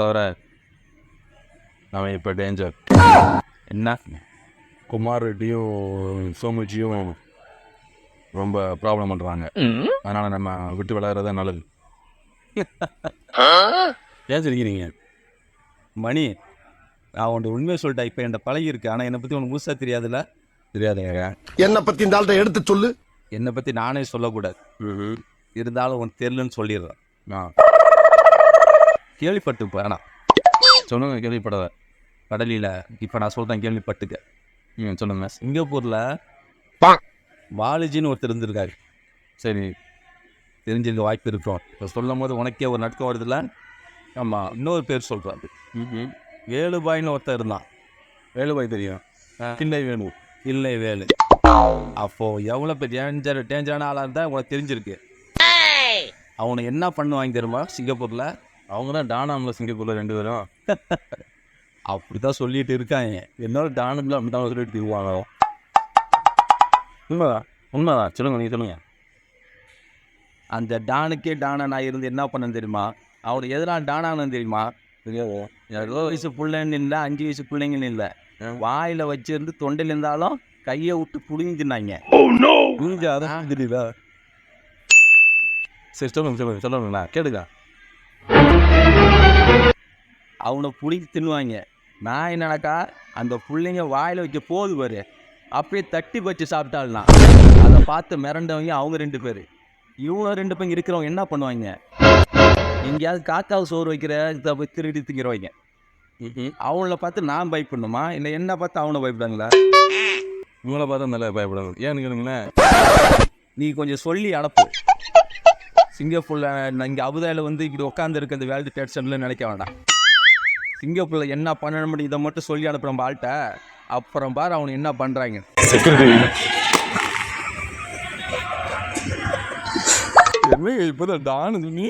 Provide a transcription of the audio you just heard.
தவிர அவன் இப்போ டேஞ்சர் என்ன? குமார் ரெட்டியும் சோமுஜியும் ரொம்ப ப்ராப்ளம் பண்ணுறாங்க அதனால் நம்ம விட்டு விளையாடுறது நல்லது. ஏன் சிரிக்கிறீங்க மணி நான் உன்ட்ட உண்மையை சொல்லிட்டேன். இப்போ என்கிட்ட பழகி இருக்கு ஆனால் என்னை பற்றி உனக்கு முழுசாக தெரியாதுல்ல? தெரியாதுங்க என்ன பத்தி இந்த ஆள்கிட்ட எடுத்து சொல்லு. என்னை பற்றி நானே சொல்லக்கூடாது. இருந்தாலும் உனக்கு தெரியலன்னு சொல்லிடுறேன். ஆ. கேள்விப்பட்டு வேணாம் சொல்லுங்க கேள்விப்படாத கடலில் இப்போ நான் சொல்கிறேன் கேள்விப்பட்டுக்க. ம் சொல்லுங்க சிங்கப்பூரில் பாலாஜின்னு ஒருத்தர் இருந்திருக்காரு. சரி. தெரிஞ்சிருக்க வாய்ப்பு இருக்கும் இப்போ சொல்லும் போது உனக்கே ஒரு நட்கம் வருதுல்ல? ஆமாம் இன்னொரு பேர் சொல்கிறாரு ம் வேலுபாயின்னு ஒருத்தர் இருந்தான். வேலுபாய் தெரியும். கிண்டை வேணு இல்லை வேலு. அப்போ எவ்வளோ பெரிய டேஞ்சர் டேஞ்சரான ஆளாக இருந்தால் உனக்கு தெரிஞ்சிருக்கு. அவனை என்ன பண்ணுவாங்க தெரியுமா? சிங்கப்பூரில்? அவங்க தான் டானாமில் சிங்கப்பூரில் ரெண்டு பேரும். அப்படி தான் சொல்லிட்டு இருக்காங்க. என்னோட டானுக்குள்ள அப்படி தான் சொல்லிட்டு திருவாங்க உண்மைதான் உண்மைதான் சொல்லுங்க நீங்கள் சொல்லுங்க. அந்த டானுக்கே டானா நான் இருந்து என்ன பண்ணேன் தெரியுமா? அவர் எதனால் டானானு தெரியுமா? தெரியாது வயசு பிள்ளைன்னு இல்லை அஞ்சு வயசு பிள்ளைங்கன்னு இல்லை. வாயில் வச்சிருந்து தொண்டையில் இருந்தாலும் கையை விட்டு புடிஞ்சினாங்க புரிஞ்ச அதான் தெரியல சரி சொல்லுங்க சொல்லுங்க சொல்லுங்கண்ணா கேளுங்க. அவனை புடிங்கி தின்னுவாங்க. நான் என்னடாக்கா அந்த பிள்ளைங்க வாயில் வைக்க போது பாரு. அப்படியே தட்டி வச்சு சாப்பிட்டாள்னா. அதை பார்த்து மிரண்டவங்க அவங்க ரெண்டு பேர். இவங்க ரெண்டு பேங்க இருக்கிறவங்க என்ன பண்ணுவாங்க? எங்கேயாவது காக்காவு சோறு வைக்கிற இதை போய் திருடி திங்கிறவங்க. அவங்கள பார்த்து நான் பயப்படணுமா? இல்லை என்ன பார்த்து அவனை பயப்படுறாங்களா இவங்கள பார்த்தா நல்லா பயப்படாது ஏன்னு கேளுங்களேன். நீ கொஞ்சம் சொல்லி அனுப்பு. சிங்கப்பூரில் இங்கே அபுதாயில் வந்து இப்படி உட்காந்து இருக்க இந்த வேல்டு சென்டரில் நினைக்க வேண்டாம். சிங்கப்பூரில் என்ன பண்ண இதை மட்டும் சொல்லி அனுப்புகிற ஆள்கிட்ட அப்புறம் பாரு அவனு என்ன பண்ணுறாங்க இப்போ தான் தானு துணி